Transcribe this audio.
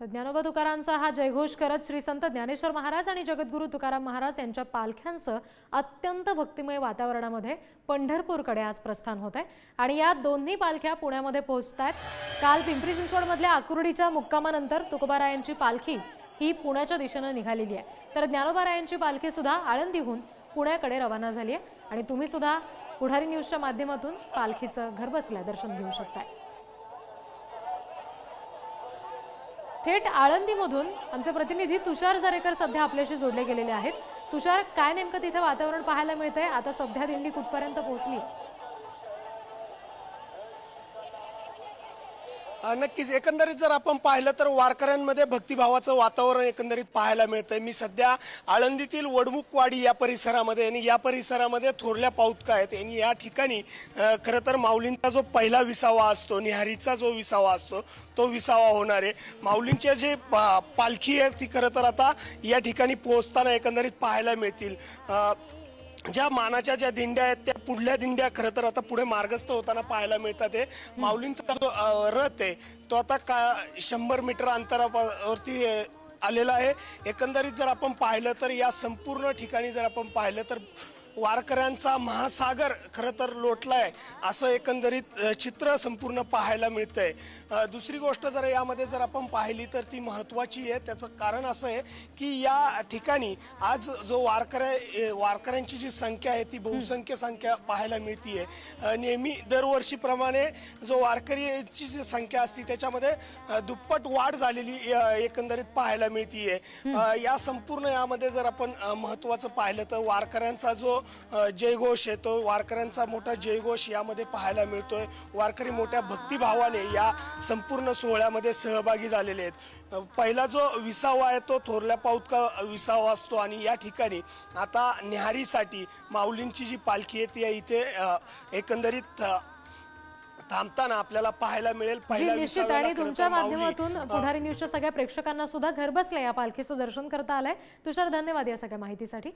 तर ज्ञानोबा तुकारामचा हा जयघोष करत श्री संत ज्ञानेश्वर महाराज आणि जगद्गुरू तुकाराम महाराज यांच्या पालख्यांचं अत्यंत भक्तिमय वातावरणामध्ये पंढरपूरकडे आज प्रस्थान होत आहे. आणि या दोन्ही पालख्या पुण्यामध्ये पोहोचत आहेत काल पिंपरी चिंचवडमधल्या आकुर्डीच्या मुक्कामानंतर तुकोबारायांची पालखी ही पुण्याच्या दिशेनं निघालेली आहे. तर ज्ञानोबारायांची पालखी सुद्धा आळंदीहून पुण्याकडे रवाना झाली आहे. आणि तुम्ही सुद्धा पुढारी न्यूजच्या माध्यमातून पालखीचं घरबसल्या दर्शन घेऊ शकताय. थेट आळंदीमधून आमचे प्रतिनिधी तुषार जरेकर सध्या आपल्याशी जोडले गेलेले आहेत. तुषार काय नेमकं तिथे वातावरण पाहायला मिळतंय? आता सध्या दिंडी कुठपर्यंत पोहोचली? नक्कीच. एकंदरीत जर आपण पाहिलं तर वारकऱ्यांमध्ये भक्तिभावाचं वातावरण एकंदरीत पाहायला मिळतंय. मी सध्या आळंदीतील वडमुखवाडी या परिसरामध्ये आणि या परिसरामध्ये थोरल्या पाऊतका आहेत. आणि या ठिकाणी खरं तर माऊलींचा जो पहिला विसावा असतो निहारीचा जो विसावा असतो तो विसावा होणार आहे. माऊलींच्या जे पा- पालखी आहे ती खरं तर आता या ठिकाणी पोहोचताना एकंदरीत पाहायला मिळतील. ज्या मानाच्या ज्या दिंड्या आहेत त्या पुढल्या दिंड्या खरं तर आता पुढे मार्गस्थ होताना पाहायला मिळतात आहे माऊलींचा जो रथ आहे तो आता का शंभर मीटर अंतरावरती आलेला आहे. एकंदरीत जर आपण पाहिलं तर या संपूर्ण ठिकाणी जर आपण पाहिलं तर वारकऱ्यांचा महासागर खरं तर लोटलाय असं एकंदरीत चित्र संपूर्ण पाहायला मिळतंय. दुसरी गोष्ट जर यामध्ये जर आपण पाहिली तर ती महत्वाची आहे. त्याचं कारण असं आहे की या ठिकाणी आज जो वारकऱ्या वारकऱ्यांची जी संख्या आहे ती बहुसंख्य संख्या पाहायला मिळतीये. नेहमी दरवर्षीप्रमाणे जो वारकरीची जी संख्या असते त्याच्यामध्ये दुप्पट वाढ झालेली एकंदरीत पाहायला मिळतीये. या संपूर्ण यामध्ये जर आपण अ, महत्वाचं पाहिलं तर वारकऱ्यांचा जो जयघोष आहे. तो वारकऱ्यांचा मोठा जयघोष यामध्ये पाहायला मिळतोय. वारकरी मोठ्या भक्तिभावाने या संपूर्ण सोहळ्यामध्ये सहभागी झालेले आहेत. पहिला जो विसावा आहे तो थोरल्या पाऊतका विसावा असतो आणि या ठिकाणी आता न्याहारीसाठी माऊलींची जी पालखी आहे ती इथे एकंदरीत थांबताना आपल्याला पाहायला मिळेल. निश्चित आणि तुमच्या माध्यमातून पुढारी न्यूजच्या सगळ्या प्रेक्षकांना सुद्धा घरबसल्या या पालखीचं दर्शन करता आलंय. तुषार धन्यवाद या सगळ्या माहितीसाठी.